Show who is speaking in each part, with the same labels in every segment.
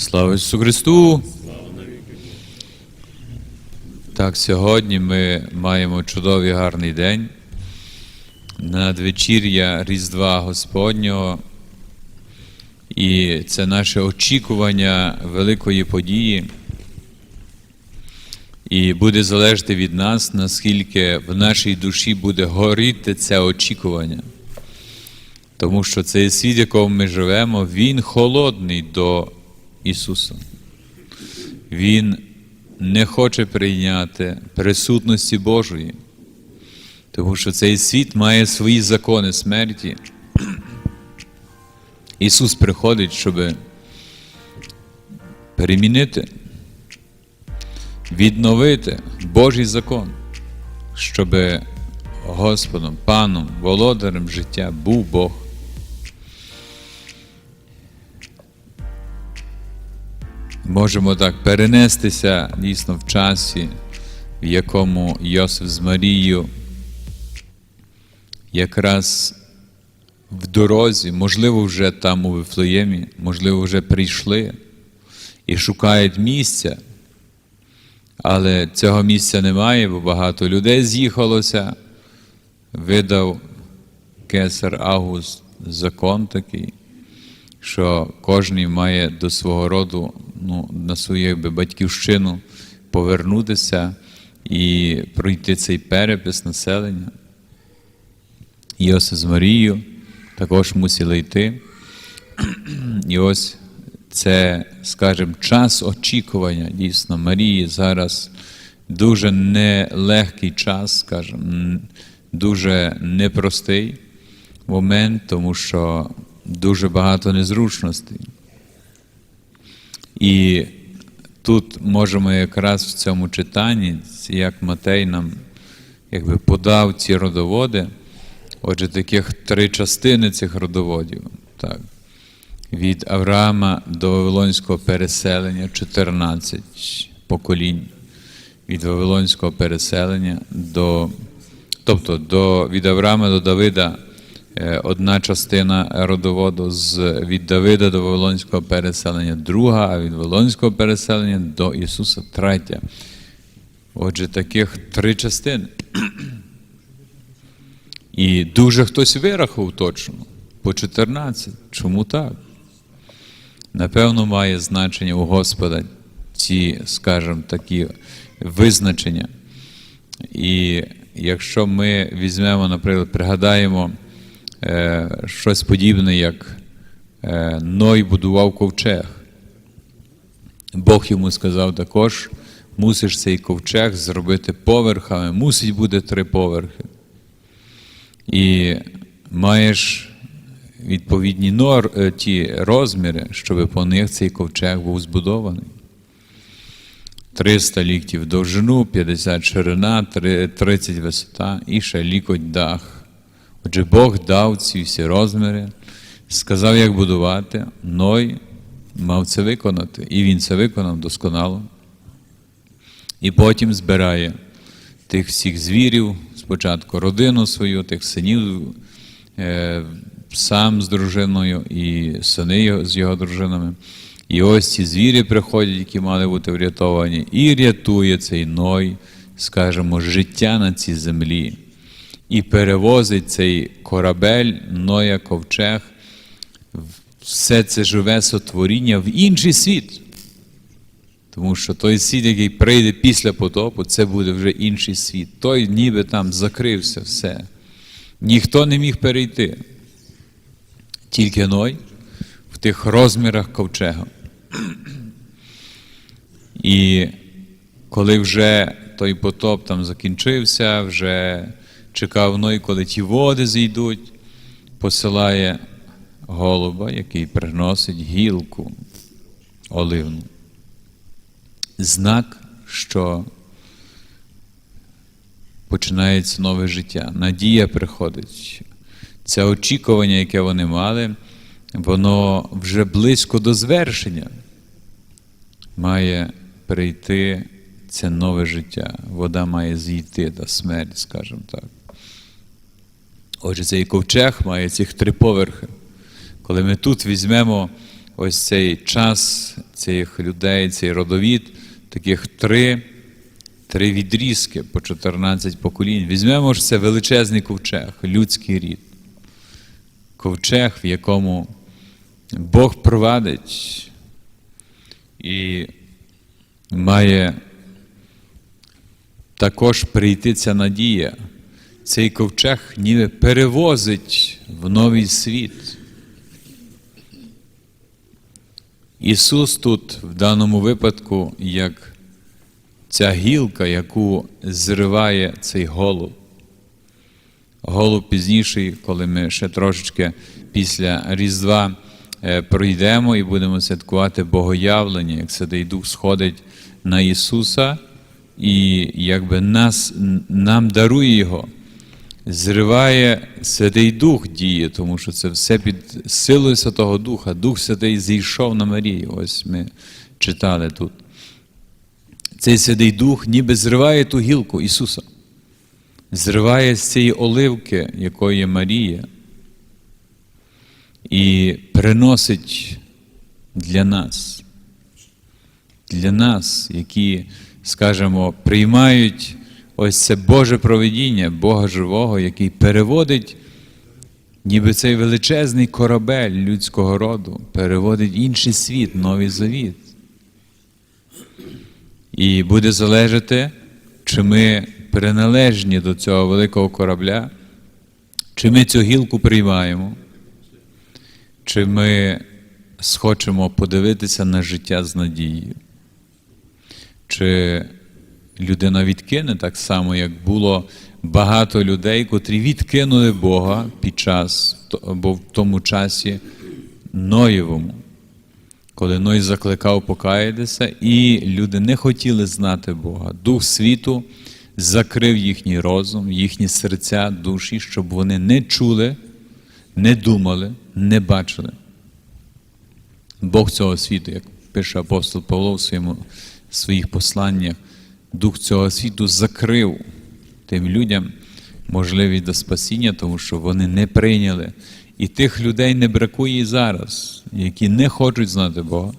Speaker 1: Слава Ісусу Христу! Так, сьогодні ми маємо чудовий гарний день. Надвечір'я Різдва Господнього. І це наше очікування великої події. І буде залежати від нас, наскільки в нашій душі буде горіти це очікування. Тому що цей світ, в якому ми живемо, він холодний до Ісуса. Він не хоче прийняти присутності Божої, тому що цей світ має свої закони смерті. Ісус приходить, щоб перемінити, відновити Божий закон, щоб Господом, Паном, володарем життя був Бог. Можемо так перенестися дійсно в часі, в якому Йосиф з Марією якраз в дорозі, можливо, вже там у Вифлеємі, можливо, вже прийшли і шукають місця, але цього місця немає, бо багато людей з'їхалося, видав кесар Август закон такий, що кожен має до свого роду, ну, на свою якби, батьківщину повернутися і пройти цей перепис населення. Йосиф з Марією також мусили йти. І ось це, скажімо, час очікування дійсно Марії зараз дуже нелегкий час, скажімо, дуже непростий момент, тому що дуже багато незручностей. І тут можемо якраз в цьому читанні, як Матей нам якби подав ці родоводи. Отже, таких три частини цих родоводів. Так. Від Авраама до Вавилонського переселення 14 поколінь. Від Вавилонського переселення до. Тобто до, від Авраама до Давида одна частина родоводу, з, від Давида до Вавилонського переселення друга, а від Вавилонського переселення до Ісуса третя. Отже, таких три частини. І дуже хтось вирахував точно по 14. Чому так? Напевно, має значення у Господа ці, скажімо, такі визначення. І якщо ми візьмемо, наприклад, пригадаємо е, щось подібне, як е, Ной будував ковчег, Бог йому сказав також, мусиш цей ковчег зробити поверхами, мусить бути три поверхи. І маєш відповідні нор, ті розміри, щоб по них цей ковчег був збудований. 300 ліктів довжину, 50 ширина, 30 висота і ще лікоть дах. Отже, Бог дав ці всі розміри, сказав, як будувати, Ной мав це виконати. І він це виконав досконало. І потім збирає тих всіх звірів, спочатку родину свою, тих синів, е, сам з дружиною і сини з його дружинами. І ось ці звірі приходять, які мали бути врятовані, і рятує цей Ной, скажімо, життя на цій землі. І перевозить цей корабель, Ноя ковчег, все це живе сотворіння в інший світ. Тому що той світ, який прийде після потопу, це буде вже інший світ. Той ніби там закрився все. Ніхто не міг перейти. Тільки Ной в тих розмірах ковчега. І коли вже той потоп там закінчився, вже чекав Ной, коли ті води зійдуть, посилає голуба, який приносить гілку оливну знак, що починається нове життя. Надія приходить. Це очікування, яке вони мали, воно вже близько до звершення. Має прийти це нове життя. Вода має зійти до смерть, скажімо так. Отже, цей ковчег має цих три поверхи. Коли ми тут візьмемо ось цей час цих людей, цей родовід, таких три, три відрізки по 14 поколінь. Візьмемо ж це величезний ковчег, людський рід. Ковчег, в якому Бог провадить і має також прийти ця надія. Цей ковчег ніби перевозить в новий світ. Ісус тут в даному випадку, як ця гілка, яку зриває цей голуб. Голуб пізніший, коли ми ще трошечки після Різдва е, пройдемо і будемо святкувати Богоявлення, як Святий Дух сходить на Ісуса і якби нас, нам дарує Його. Зриває Святий Дух діє, тому що це все під силою Святого Духа. Дух Святий зійшов на Марію. Ось ми читали тут. Цей Святий Дух ніби зриває ту гілку Ісуса, зриває з цієї оливки, якою є Марія, і приносить для нас, для нас, які, скажімо, приймають ось це Боже провидіння, Бога живого, який переводить, ніби цей величезний корабель людського роду, переводить інший світ, новий завіт. І буде залежати, чи ми приналежні до цього великого корабля, чи ми цю гілку приймаємо, чи ми схочемо подивитися на життя з надією. Чи людина відкине так само, як було багато людей, котрі відкинули Бога під час, або в тому часі Ноєвому, коли Ной закликав покаятися, і люди не хотіли знати Бога. Дух світу закрив їхній розум, їхні серця, душі, щоб вони не чули, не думали, не бачили. Бог цього світу, як пише апостол Павло в своєму, в своїх посланнях, дух цього світу закрив тим людям можливість до спасіння, тому що вони не прийняли. І тих людей не бракує і зараз, які не хочуть знати Бога,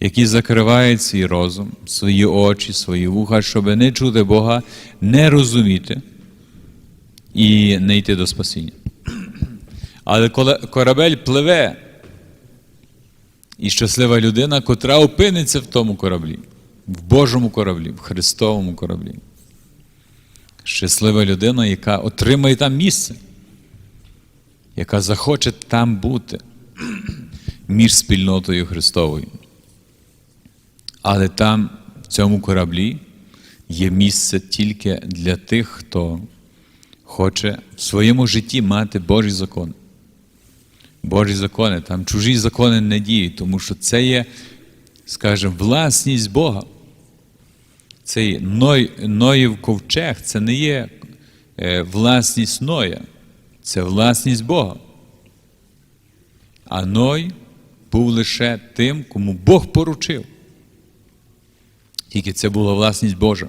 Speaker 1: які закривають свій розум, свої очі, свої вуха, щоб не чути Бога, не розуміти і не йти до спасіння. Але коли корабель пливе, і щаслива людина, котра опиниться в тому кораблі, в Божому кораблі, в Христовому кораблі. Щаслива людина, яка отримає там місце, яка захоче там бути між спільнотою Христовою. Але там, в цьому кораблі, є місце тільки для тих, хто хоче в своєму житті мати Божі закони. Божі закони, там чужі закони не діють, тому що це є, скажімо, власність Бога. Цей Ной, Ноїв ковчег це не є е, власність Ноя, це власність Бога. А Ной був лише тим, кому Бог поручив. Тільки це була власність Божа.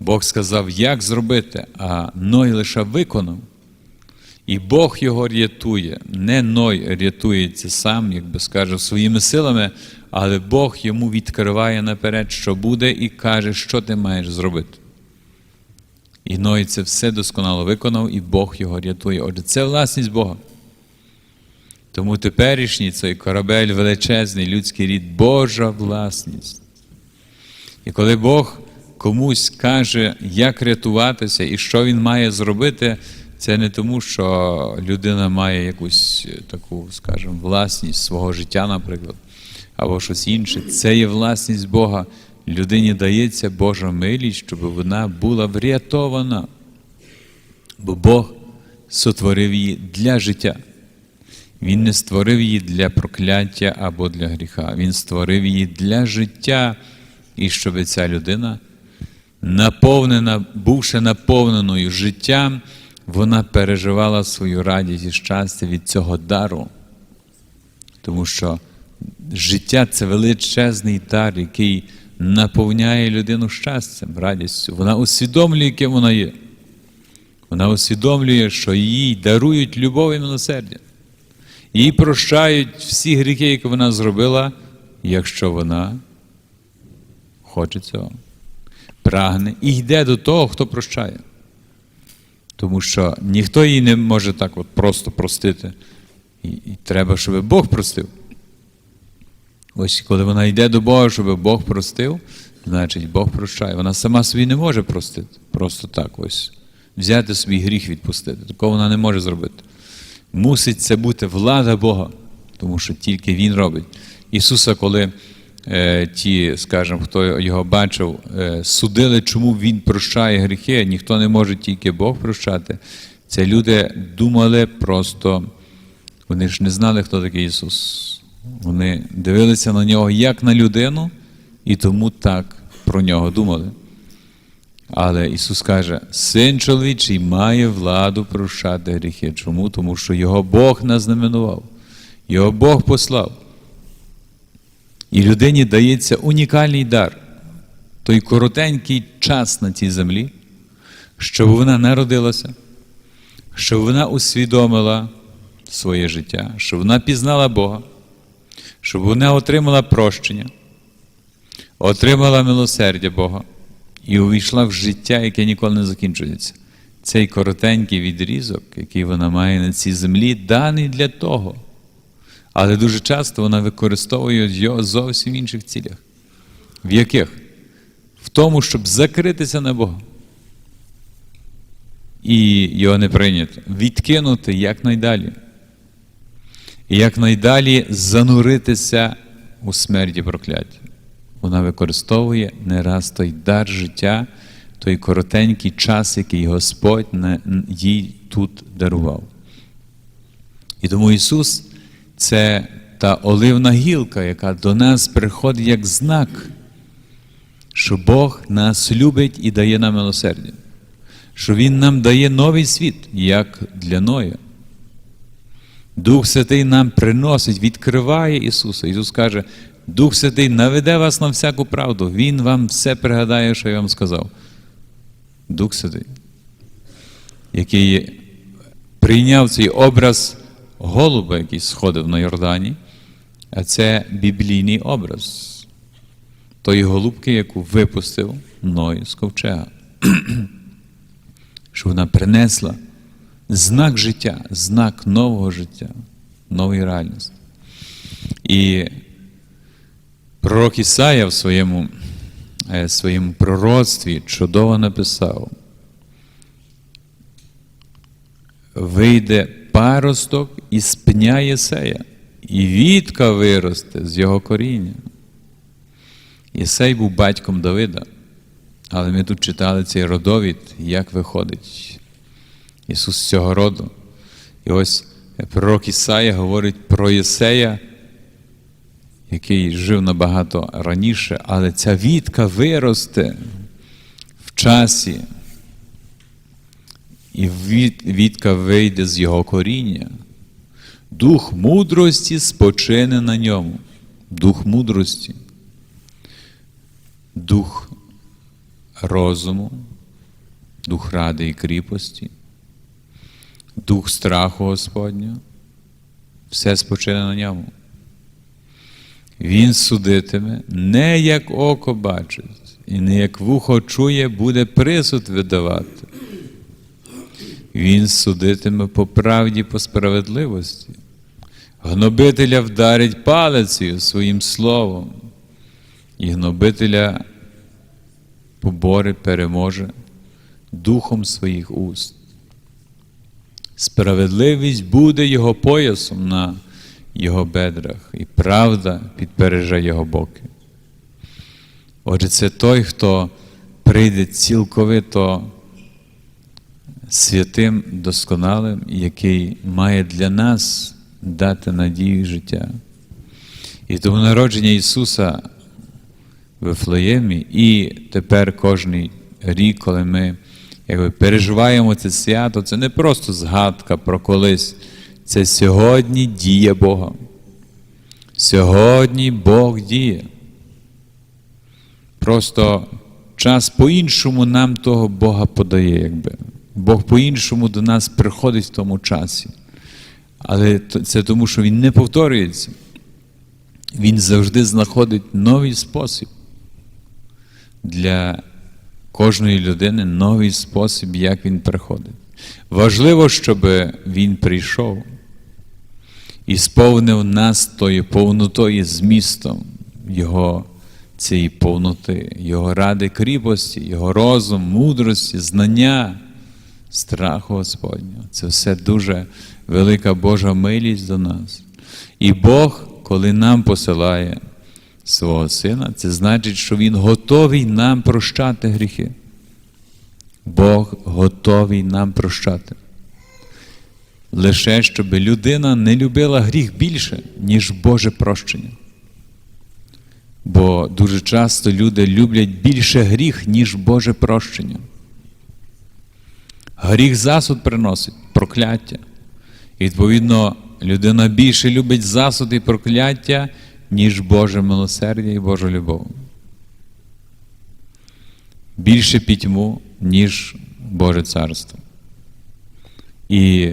Speaker 1: Бог сказав, як зробити, а Ной лише виконав. І Бог його рятує. Не Ной рятується сам, як би скаже, своїми силами, але Бог йому відкриває наперед, що буде, і каже, що ти маєш зробити. І Ной це все досконало виконав, і Бог його рятує. Отже, це власність Бога. Тому теперішній цей корабель величезний, людський рід, Божа власність. І коли Бог комусь каже, як рятуватися і що він має зробити, це не тому, що людина має якусь таку, скажімо, власність свого життя, наприклад, або щось інше. Це є власність Бога. Людині дається Божа милість, щоб вона була врятована. Бо Бог сотворив її для життя. Він не створив її для прокляття або для гріха. Він створив її для життя, і щоб ця людина, наповнена, бувши наповненою життям, вона переживала свою радість і щастя від цього дару. Тому що життя це величезний дар, який наповняє людину щастям, радістю. Вона усвідомлює, яким вона є. Вона усвідомлює, що їй дарують любов і милосердя. Їй прощають всі гріхи, які вона зробила, якщо вона хоче цього, прагне і йде до того, хто прощає. Тому що ніхто її не може так от просто простити. І, і треба, щоб Бог простив. Ось коли вона йде до Бога, щоб Бог простив, значить Бог прощає. Вона сама собі не може простити. Просто так ось. Взяти свій гріх відпустити. Такого вона не може зробити. Мусить це бути влада Бога, тому що тільки Він робить. Ісуса, коли ті, скажімо, хто його бачив, е, судили, чому Він прощає гріхи, ніхто не може тільки Бог прощати. Це люди думали просто, вони ж не знали, хто такий Ісус. Вони дивилися на нього як на людину, і тому так про нього думали. Але Ісус каже, син чоловічий має владу прощати гріхи. Чому? Тому що його Бог назнаменував, його Бог послав. І людині дається унікальний дар, той коротенький час на цій землі, щоб вона народилася, щоб вона усвідомила своє життя, щоб вона пізнала Бога, щоб вона отримала прощення, отримала милосердя Бога і увійшла в життя, яке ніколи не закінчується. Цей коротенький відрізок, який вона має на цій землі, даний для того. Але дуже часто вона використовує його зовсім в інших цілях. В яких? В тому, щоб закритися на Бога. І його не прийняти, відкинути якнайдалі. І якнайдалі зануритися у смерті прокляття. Вона використовує не раз той дар життя, той коротенький час, який Господь їй тут дарував. І тому Ісус це та оливна гілка, яка до нас приходить як знак, що Бог нас любить і дає нам милосердя, що Він нам дає новий світ, як для Ноя. Дух Святий нам приносить, відкриває Ісуса. Ісус каже, Дух Святий наведе вас на всяку правду, Він вам все пригадає, що я вам сказав. Дух Святий, який прийняв цей образ голуба, який сходив на Йордані, а це біблійний образ тої голубки, яку випустив Ной з ковчега. Що вона принесла знак життя, знак нового життя, нової реальності. І пророк Ісая в своєму, е, своєму пророцтві чудово написав: вийде паросток із пня Єсея, і вітка виросте з його коріння. Єсей був батьком Давида, але ми тут читали цей родовід, як виходить Ісус з цього роду. І ось пророк Ісая говорить про Єсея, який жив набагато раніше, але ця вітка виросте в часі, і вітка вийде з його коріння. Дух мудрості спочине на ньому. Дух мудрості, дух розуму, дух ради і кріпості, дух страху Господнього, все спочине на ньому. Він судитиме не як око бачить, і не як вухо чує, буде присуд видавати. Він судитиме по правді, по справедливості. Гнобителя вдарить палицею своїм словом, і гнобителя побори переможе духом своїх уст. Справедливість буде його поясом на його бедрах, і правда підпереже його боки. Отже, це той, хто прийде цілковито святим, досконалим, який має для нас дати надію життя. І тому народження Ісуса в Вифлеємі, і тепер кожний рік, коли ми якби, переживаємо це свято, це не просто згадка про колись. Це сьогодні діє Бога. Сьогодні Бог діє. Просто час по-іншому нам того Бога подає, якби. Бог по-іншому до нас приходить в тому часі. Але це тому, що він не повторюється. Він завжди знаходить новий спосіб для кожної людини, новий спосіб, як він приходить. Важливо, щоб він прийшов і сповнив нас тою повнотою змістом Його цієї повноти, Його ради кріпості, Його розум, мудрості, знання, страху Господнього. Це все дуже велика Божа милість до нас. І Бог, коли нам посилає свого Сина, це значить, що Він готовий нам прощати гріхи. Бог готовий нам прощати. Лише щоб людина не любила гріх більше, ніж Боже прощення. Бо дуже часто люди люблять більше гріх, ніж Боже прощення. Гріх засуд приносить прокляття. І відповідно, людина більше любить засуд і прокляття, ніж Боже милосердя і Божу любов. Більше пітьму, ніж Боже царство. І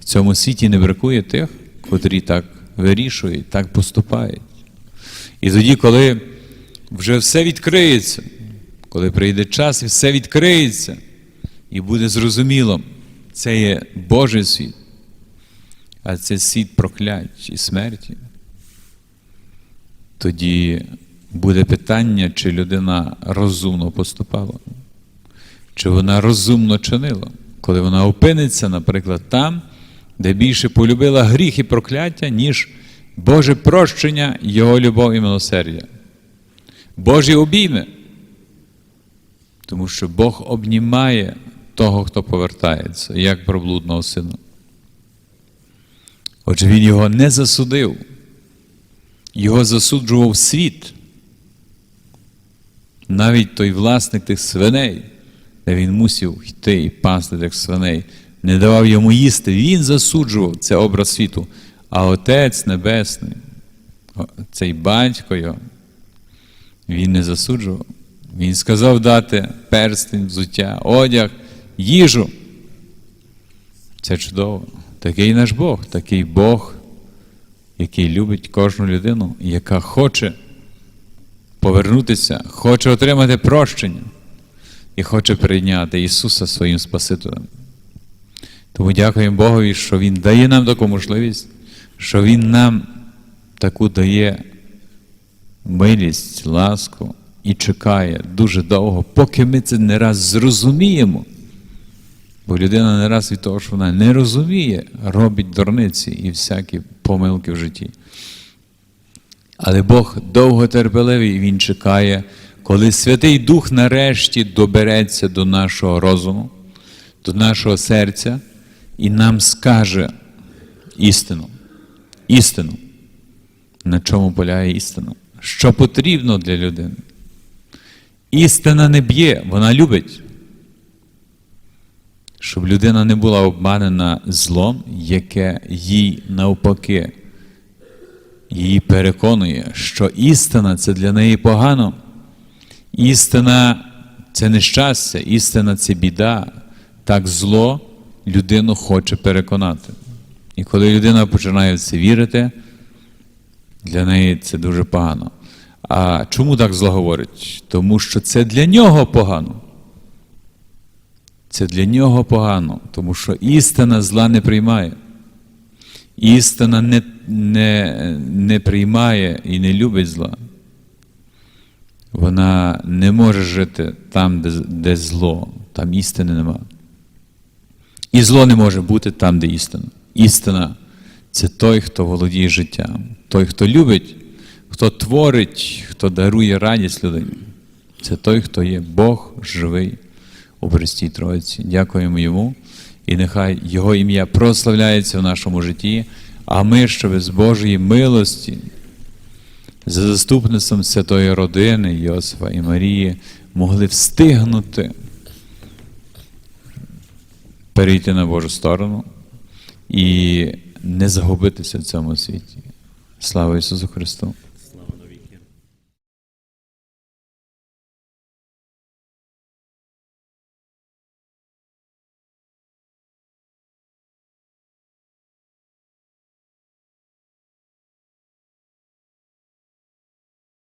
Speaker 1: в цьому світі не бракує тих, котрі так вирішують, так поступають. І тоді, коли вже все відкриється, коли прийде час і все відкриється, і буде зрозуміло, це є Божий світ, а це світ проклять і смерті, тоді буде питання, чи людина розумно поступала, чи вона розумно чинила, коли вона опиниться, наприклад, там, де більше полюбила гріх і прокляття, ніж Боже прощення, Його любов і милосердя. Божі обійми. Тому що Бог обнімає того, хто повертається, як про блудного сина. Отже, він його не засудив, його засуджував світ. Навіть той власник тих свиней, де він мусив йти і пасти тих свиней, не давав йому їсти, він засуджував це образ світу. А Отець Небесний, цей батько його, він не засуджував. Він сказав дати перстень, взуття, одяг, їжу. Це чудово. Такий наш Бог, такий Бог, який любить кожну людину, яка хоче повернутися, хоче отримати прощення і хоче прийняти Ісуса своїм Спасителем. Тому дякуємо Богові, що Він дає нам таку можливість, що Він нам таку дає милість, ласку і чекає дуже довго, поки ми це не раз зрозуміємо. Бо людина не раз від того, що вона не розуміє, робить дурниці і всякі помилки в житті. Але Бог довготерпеливий, і Він чекає, коли Святий Дух нарешті добереться до нашого розуму, до нашого серця і нам скаже істину. Істину. На чому полягає істина? Що потрібно для людини? Істина не б'є, вона любить. Щоб людина не була обманена злом, яке їй навпаки її переконує, що істина це для неї погано. Істина це нещастя, істина це біда. Так зло людину хоче переконати. І коли людина починає в це вірити, для неї це дуже погано. А чому так зло говорить? Тому що це для нього погано. Це для нього погано, тому що істина зла не приймає. Істина не, не, не приймає і не любить зла. Вона не може жити там, де, де зло, там істини нема. І зло не може бути там, де істина. Істина це той, хто володіє життям, той, хто любить, хто творить, хто дарує радість людині. Це той, хто є Бог живий у Христі Троїці. Дякуємо йому. І нехай Його ім'я прославляється в нашому житті, а ми, щоб з Божої милості, за заступництвом святої родини Йосифа і Марії, могли встигнути перейти на Божу сторону і не загубитися в цьому світі. Слава Ісусу Христу!